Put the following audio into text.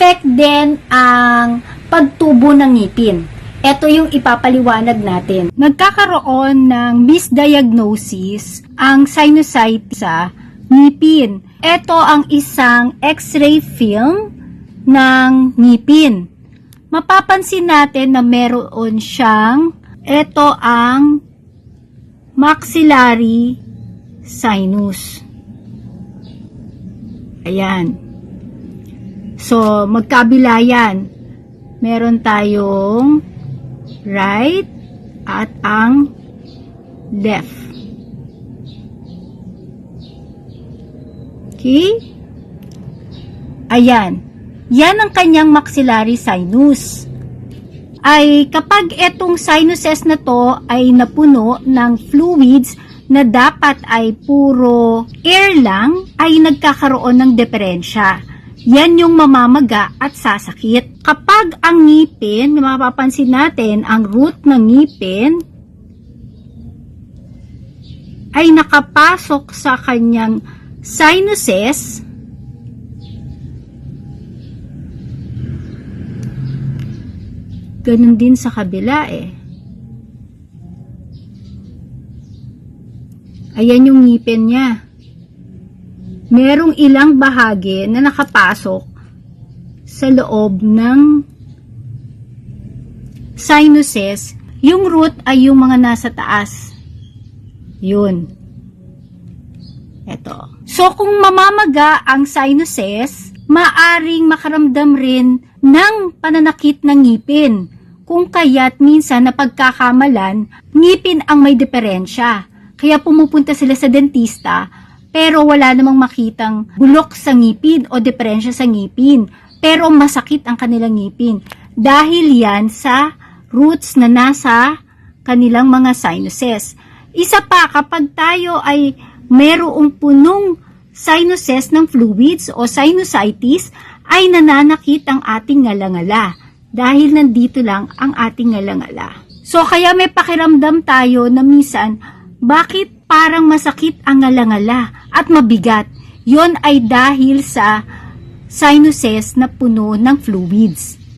affect din ang pagtubo ng ngipin. Ito yung ipapaliwanag natin. Nagkakaroon ng misdiagnosis ang sinusitis sa ngipin. Ito ang isang x-ray film ng ngipin. Mapapansin natin na meron siyang ito ang maxillary sinus. Ayan. So, magkabila yan. Meron tayong right at ang left. Okay? Ayan. Yan ang kanyang maxillary sinus. Ay kapag etong sinuses na to ay napuno ng fluids na dapat ay puro air lang, ay nagkakaroon ng diferensya. Yan yung mamamaga at sasakit. Kapag ang ngipin, mapapansin natin, ang root ng ngipin ay nakapasok sa kanyang sinuses, ganun din sa kabila eh. Ayan yung ngipin niya. Merong ilang bahagi na nakapasok sa loob ng sinuses. Yung root ay yung mga nasa taas. Yun. Ito. So, kung mamamaga ang sinuses, maaring makaramdam rin ng pananakit ng ngipin. Kung kaya't minsan na pagkakamalan, ngipin ang may diferensya. Kaya pumupunta sila sa dentista, pero wala namang makitang bulok sa ngipin o diferensya sa ngipin. Pero masakit ang kanilang ngipin. Dahil yan sa roots na nasa kanilang mga sinuses. Isa pa, kapag tayo ay merong punong sinuses ng fluids o sinusitis, ay nananakit ang ating ngalangala dahil nandito lang ang ating ngalangala. So, kaya may pakiramdam tayo na minsan, bakit parang masakit ang ngalangala at mabigat? Yon ay dahil sa sinuses na puno ng fluids.